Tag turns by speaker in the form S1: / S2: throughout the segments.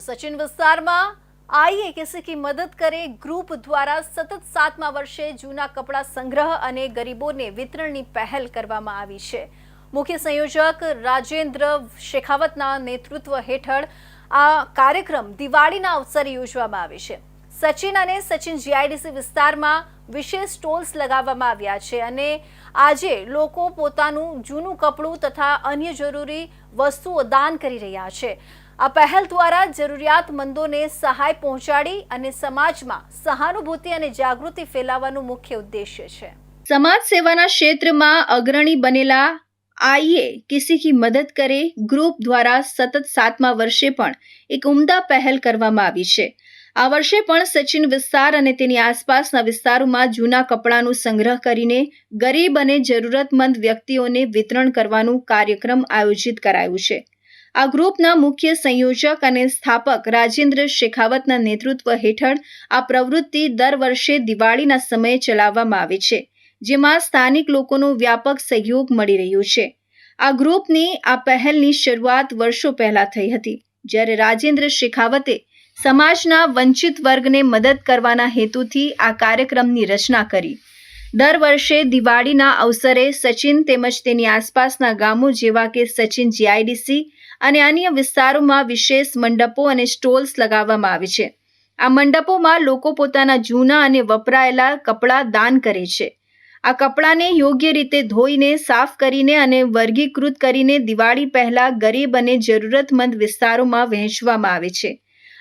S1: સચિન વિસ્તારમાં આઈએ કિસી કી મદદ કરે ગ્રુપ દ્વારા સતત સાતમા વર્ષે જૂના કપડાં સંગ્રહ અને ગરીબોને વિતરણની પહેલ કરવામાં આવી છે. મુખ્ય સંયોજક રાજેન્દ્ર શેખાવતના નેતૃત્વ હેઠળ આ કાર્યક્રમ દિવાળીના અવસરે યોજવામાં આવે છે. સચિન અને સચિન જીઆઈડીસી વિસ્તારમાં વિશેષ સ્ટોલ્સ લગાવવામાં આવ્યા છે અને આજે લોકો પોતાનું જૂનું કપડું તથા અન્ય જરૂરી વસ્તુઓ દાન કરી રહ્યા છે. આ પહેલ દ્વારા જરૂરિયાતમંદોને સહાય પહોંચાડી અને સમાજમાં સહાનુભૂતિ અને જાગૃતિ ફેલાવવાનું મુખ્ય ઉદ્દેશ્ય છે. સમાજ સેવાના ક્ષેત્રમાં અગ્રણી બનેલા આઈએ કિસી કી મદદ કરે ગ્રુપ દ્વારા સતત સાતમા વર્ષે પણ એક ઉમદા પહેલ કરવામાં આવી છે. આ વર્ષે પણ સચિન વિસ્તાર અને તેની આસપાસના વિસ્તારોમાં જૂના કપડાનું સંગ્રહ કરીને ગરીબ અને જરૂરતમંદ વ્યક્તિઓને વિતરણ કરવાનું કાર્યક્રમ આયોજિત કરાયું છે. આ ગ્રુપના મુખ્ય સંયોજક અને સ્થાપક રાજેન્દ્ર શેખાવતના નેતૃત્વ હેઠળ આ પ્રવૃત્તિ દર વર્ષે દિવાળીના સમયે ચલાવવામાં આવે છે, જેમાં સ્થાનિક લોકોનો વ્યાપક સહયોગ મળી રહ્યો છે. આ ગ્રુપની આ પહેલની શરૂઆત વર્ષો પહેલા થઈ હતી, જ્યારે રાજેન્દ્ર શેખાવતે સમાજના વંચિત વર્ગને મદદ કરવાના હેતુથી આ કાર્યક્રમની રચના કરી. દર વર્ષે દિવાળીના અવસરે સચિન તેમજ તેની આસપાસના ગામો જેવા કે સચિન જીઆઈડીસી અને અન્ય વિસ્તારોમાં વિશેષ મંડપો અને સ્ટોલ્સ લગાવવામાં આવે છે. આ મંડપોમાં લોકો પોતાના જૂના અને વપરાયેલા કપડાં દાન કરે છે. આ કપડાને યોગ્ય રીતે ધોઈને, સાફ કરીને અને વર્ગીકૃત કરીને દિવાળી પહેલાં ગરીબ અને જરૂરતમંદ વિસ્તારોમાં વહેંચવામાં આવે છે.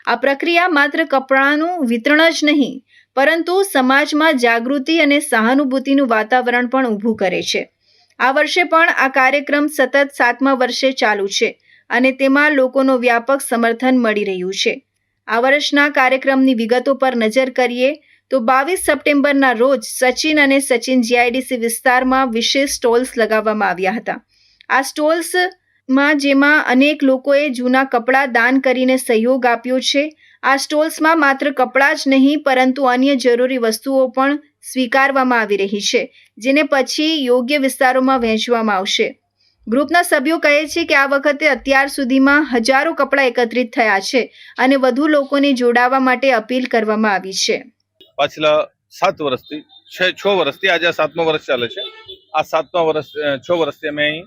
S1: આ પ્રક્રિયા માત્ર કપડાનું વિતરણ જ નહીં, પરંતુ સમાજમાં જાગૃતિ અને સહાનુભૂતિનું વાતાવરણ પણ ઊભું કરે છે. આ વર્ષે પણ આ કાર્યક્રમ સતત સાતમા વર્ષે ચાલુ છે. અને તેમાં લોકોનો વ્યાપક સમર્થન મળી રહ્યું છે. આ વર્ષના કાર્યક્રમની વિગતો પર નજર કરીએ તો બાવીસ સપ્ટેમ્બરના રોજ સચિન અને સચિન જીઆઈડીસી વિસ્તારમાં વિશેષ સ્ટોલ્સ લગાવવામાં આવ્યા હતા. આ સ્ટોલ્સમાં જેમાં અનેક લોકોએ જૂના કપડાં દાન કરીને સહયોગ આપ્યો છે. આ સ્ટોલ્સમાં માત્ર કપડાં જ નહીં, પરંતુ અન્ય જરૂરી વસ્તુઓ પણ સ્વીકારવામાં આવી રહી છે, જેને પછી યોગ્ય વિસ્તારોમાં વહેંચવામાં આવશે. ગ્રુપના સભ્યો કહે છે કે આ વખતે અત્યાર સુધીમાં હજારો કપડાં એકત્રિત થયા છે અને વધુ લોકોને જોડાવા માટે અપીલ કરવામાં આવી છે.
S2: પાછલા સાત વર્ષથી, છ છ વર્ષથી, આજે સાતમો વર્ષ ચાલે છે. આ સાતમા વર્ષ છ વર્ષથી અમે અહીં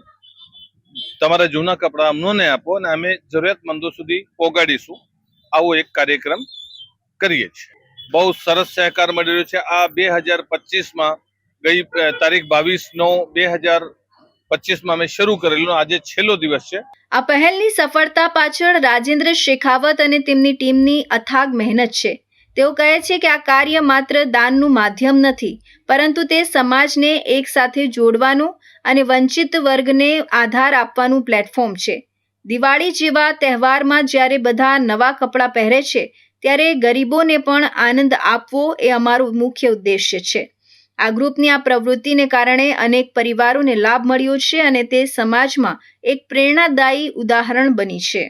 S2: તમારા જૂના કપડાં અમનોને આપો અને અમે જરૂરિયાતમંદો સુધી પહોંચાડીશું આવો એક કાર્યક્રમ કરીએ છીએ. બહુ સરસ સહકાર મળી રહ્યો છે. આ બે હજાર પચીસમાં ગઈ તારીખ બાવીસ નવ બે હજાર પચીસમાં અમે શરૂ કરેલું. આજે છેલ્લો દિવસ છે.
S1: આ પહેલની સફળતા પાછળ રાજેન્દ્ર શેખાવત અને તેમની ટીમની અથાગ મહેનત છે. તેઓ કહે છે કે આ કાર્ય માત્ર દાનનું માધ્યમ નથી, પરંતુ તે સમાજને એક સાથે જોડવાનું અને વંચિત વર્ગને આધાર આપવાનું પ્લેટફોર્મ છે. દિવાળી જેવા તહેવારમાં જ્યારે બધા નવા કપડાં પહેરે છે, ત્યારે ગરીબોને પણ આનંદ આપવો એ અમારું મુખ્ય ઉદ્દેશ્ય છે. આ ગ્રુપની આ પ્રવૃત્તિને કારણે અનેક પરિવારોને લાભ મળ્યો છે અને તે સમાજમાં એક પ્રેરણાદાયી ઉદાહરણ બની છે.